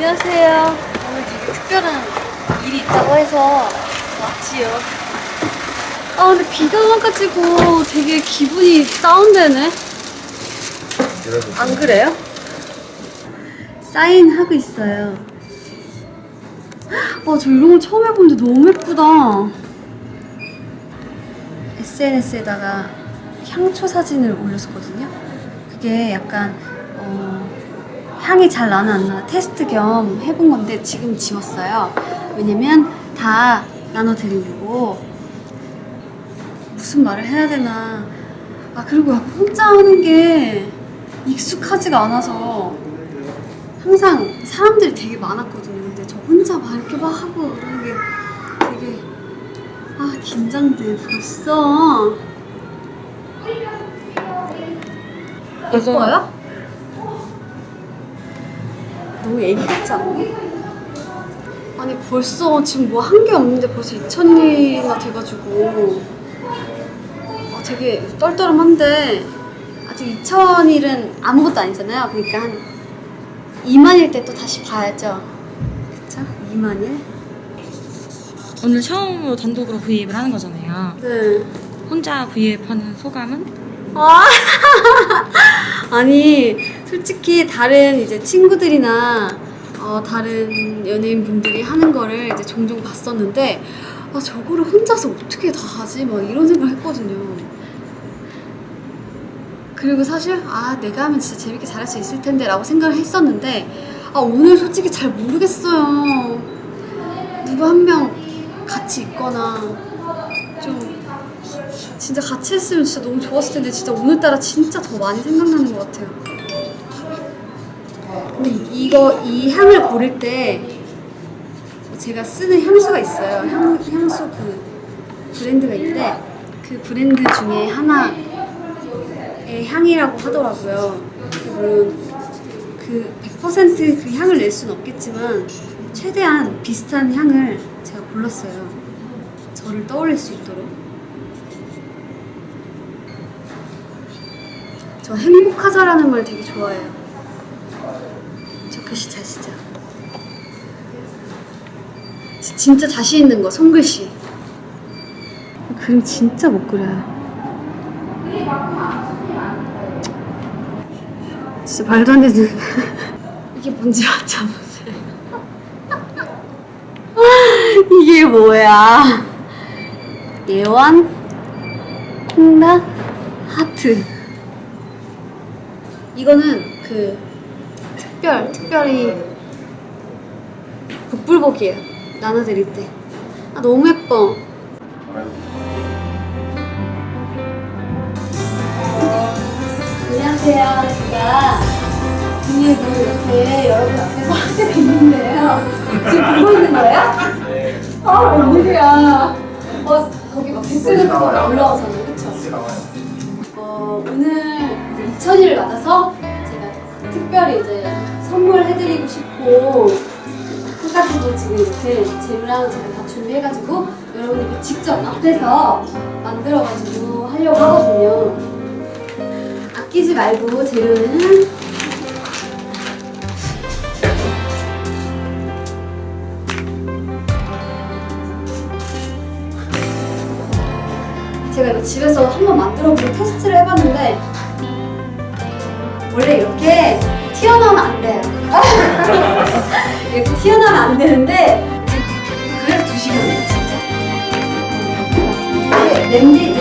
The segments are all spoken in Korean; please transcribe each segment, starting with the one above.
안녕하세요. 오늘 되게 특별한 일이 있다고 해서 왔지요. 아 근데 비가 와가지고 되게 기분이 다운되네. 안 그래요? 사인 하고 있어요. 와, 저 이런 거 처음 해보는데 너무 예쁘다. SNS에다가 향초 사진을 올렸었거든요. 그게 약간 어, 향이 잘 나나 안 나나 테스트 겸 해본 건데 지금 지웠어요. 왜냐면 다 나눠드리려고 무슨 말을 해야 되나. 아 그리고 혼자 하는 게 익숙하지가 않아서 항상 사람들이 되게 많았거든요. 근데 저 혼자 막 이렇게 막 하고 그러는 게 되게 아 긴장돼 벌써. 예뻐요? 너무 애기 같지 않나? 아니 벌써 지금 뭐 한 게 없는데 벌써 2천일이나 돼가지고 아, 되게 떨떠름한데 아직 2천일은 아무것도 아니잖아요. 그러니까 한 2만일 때 또 다시 봐야죠. 그쵸? 2만일? 오늘 처음으로 단독으로 V앱을 하는 거잖아요. 네. 혼자 V앱 하는 소감은? 아, 아니 솔직히 다른 이제 친구들이나 어, 다른 연예인 분들이 하는 거를 이제 종종 봤었는데 아 저거를 혼자서 어떻게 다 하지? 막 이런 생각을 했거든요. 그리고 사실 아 내가 하면 진짜 재밌게 잘할 수 있을 텐데라고 생각을 했었는데 아 오늘 솔직히 잘 모르겠어요. 누구 한 명 같이 있거나 좀 진짜 같이 했으면 진짜 너무 좋았을 텐데 진짜 오늘따라 진짜 더 많이 생각나는 것 같아요. 근데 이- 이거 이 향을 고를 때 제가 쓰는 향수가 있어요. 향, 향수 그 브랜드가 있는데 그 브랜드 중에 하나의 향이라고 하더라고요. 물론 그 100%그 향을 낼 수는 없겠지만 최대한 비슷한 향을 제가 골랐어요. 저를 떠올릴 수 있도록. 저 행복하자라는 말 되게 좋아해요. 저 글씨 잘. 지- 진짜 자신 있는 거, 손글씨. 그림 진짜 못 그려요. 진짜 말도 안 되는. 이게 뭔지 맞춰보세요. 이게 뭐야? 예완, 콩나, 하트. 이거는 그 특별, 특별히 복불복이에요. 나눠드릴 때. 아, 너무 예뻐. 안녕하세요. 제가 오늘도 이렇게 여러분 앞에서 하게 됐는데요. 지금 보고 있는 거예요? 아, 웬일이야. 어, 거기 막 댓글 같은 거 올라오잖아요. 그쵸? 어, 오늘 2천일을 맞아서 제가 특별히 이제 선물해드리고 싶고 해가지고 지금 이렇게 재료랑 제가 다 준비해가지고 여러분들께 직접 앞에서 만들어가지고 하려고 하거든요. 아끼지 말고 재료는 제가 이거 집에서 한번 만들어보고 테스트를 해봤는데 원래 이렇게. 이렇게 튀어나오면 안 되는데 그래도 두 시간이에요 진짜. 이게 냄비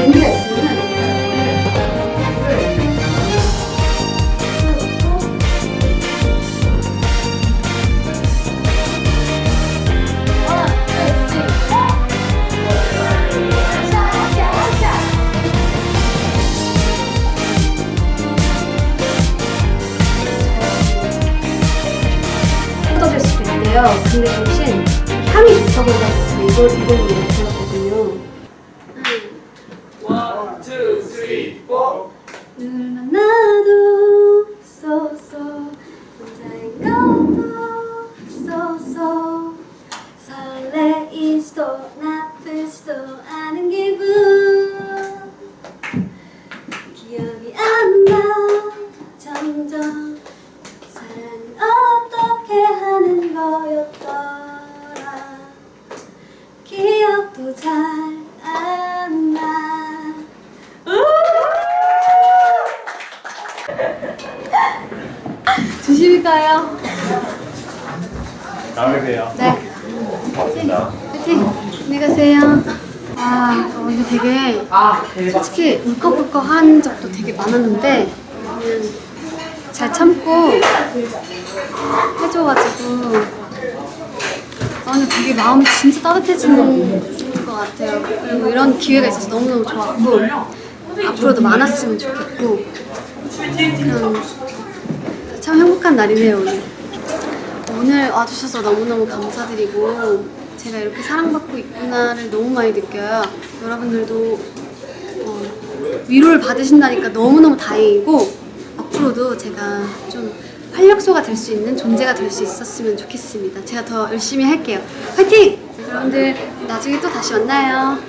근데 대신 향이 좋다고 해서 이걸 이걸 골랐거든 가요. 다음에 봬요. 네. 파이팅. 파이팅. 안녕히 가세요. 아, 어, 이거 되게 솔직히 울컥울컥한 적도 되게 많았는데 그냥 잘 참고 해줘가지고 아, 근데 되게 마음 진짜 따뜻해지는 것 같아요. 그리고 이런 기회가 있어서 너무너무 좋았고 앞으로도 많았으면 좋겠고 그냥 참 행복한 날이네요 오늘. 오늘 와주셔서 너무너무 감사드리고 제가 이렇게 사랑받고 있구나를 너무 많이 느껴요. 여러분들도 어, 위로를 받으신다니까 너무너무 다행이고 앞으로도 제가 좀 활력소가 될 수 있는 존재가 될 수 있었으면 좋겠습니다. 제가 더 열심히 할게요. 화이팅! 여러분들 나중에 또 다시 만나요.